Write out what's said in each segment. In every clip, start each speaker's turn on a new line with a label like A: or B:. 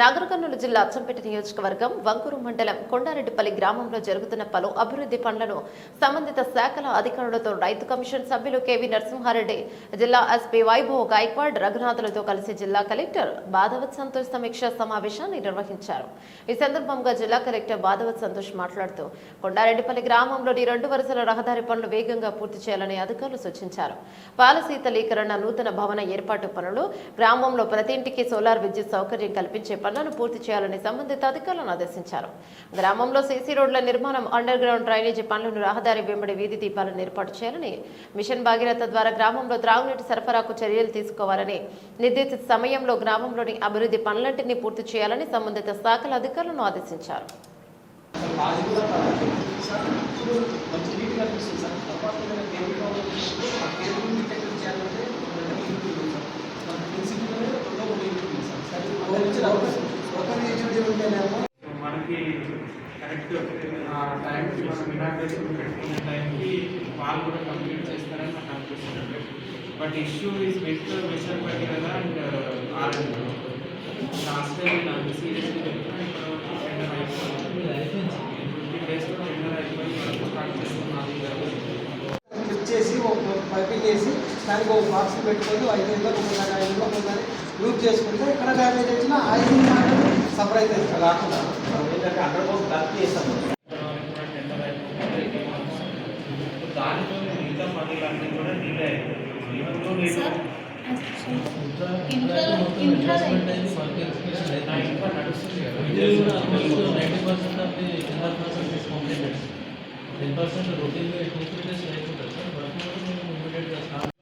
A: నాగర్ కర్నూలు జిల్లా అచ్చంపేట నియోజకవర్గం వంకూరు మండలం కొండారెడ్డిపల్లి గ్రామంలో జరుగుతున్న పలు అభివృద్ధి పనులను సంబంధిత శాఖల అధికారులతో రైతు కమిషన్ సభ్యులు కెవి నరసింహారెడ్డి జిల్లా ఎస్పీ వైభవ్ గాయక్వాడ్ రఘునాథులతో కలిసి జిల్లా కలెక్టర్ బాధవత్ సంతోష్ సమీక్ష సమావేశాన్ని నిర్వహించారు. ఈ సందర్భంగా జిల్లా కలెక్టర్ బాధవత్ సంతోష్ మాట్లాడుతూ కొండారెడ్డిపల్లి గ్రామంలోని రెండు వరుసల రహదారి పనులు వేగంగా పూర్తి చేయాలని అధికారులు సూచించారు. పాలశీతలీకరణ నూతన భవన ఏర్పాటు పనులు గ్రామంలో ప్రతి ఇంటికి సోలార్ విద్యుత్ సౌకర్యం కల్పించే పనులను పూర్తి చేయాలని సంబంధిత అధికారులను ఆదేశించారు. గ్రామంలో సీసీ రోడ్ల నిర్మాణం అండర్ గ్రౌండ్ డ్రైనేజీ పనులను రహదారి వెంబడి వీధి దీపాలను ఏర్పాటు చేయాలని మిషన్ భాగీరథ ద్వారా గ్రామంలో త్రాగునీటి సరఫరాకు చర్యలు తీసుకోవాలని నిర్దేశిత సమయంలో గ్రామంలోని అభివృద్ధి పనులన్నింటినీ పూర్తి చేయాలని సంబంధిత శాఖల అధికారులను ఆదేశించారు.
B: మనకి కరెక్ట్ ఆ టైంకి మనం ఇనాగ్రేషన్ టైంకి వాళ్ళు కూడా కంప్లీట్ చేస్తారని నాకు అనిపిస్తుంది. But issue is with mission Bhagiratha and R and last time నాకు సీరియస్లీ
C: దానికి ఒక బాక్స్ పెట్టుకొని ఐదు వేలు ఒకసారి ఐదు వేలు ఒకసారి లూప్ చేసుకుంటే ఎక్కడ డ్యామేజ్ వచ్చినా ఐదు సఫర్ అవుతుంది సార్ రాకుండా మనం ఏంటంటే హండ్రెడ్ పర్సెంట్ కరెక్ట్ చేస్తాం
B: టెండర్ అయిపోయింది దానితో మిగతా పనులన్నీ కూడా డిలే అయిపోయింది ఈవెన్ దో నేను నా ఇంకా నడుస్తుంది కదా
D: టెన్ పర్సెంట్ రొటీన్గా టూ త్రీ డేస్ అయిపోతుంది సార్ వర్క్ మేము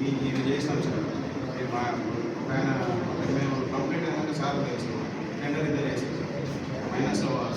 B: ఈ-
E: ఇది చేసినాం సార్ ఇది మా ఆయన మేము కంప్లీట్ అయినాక సార్ చేసినాం thanks a lot.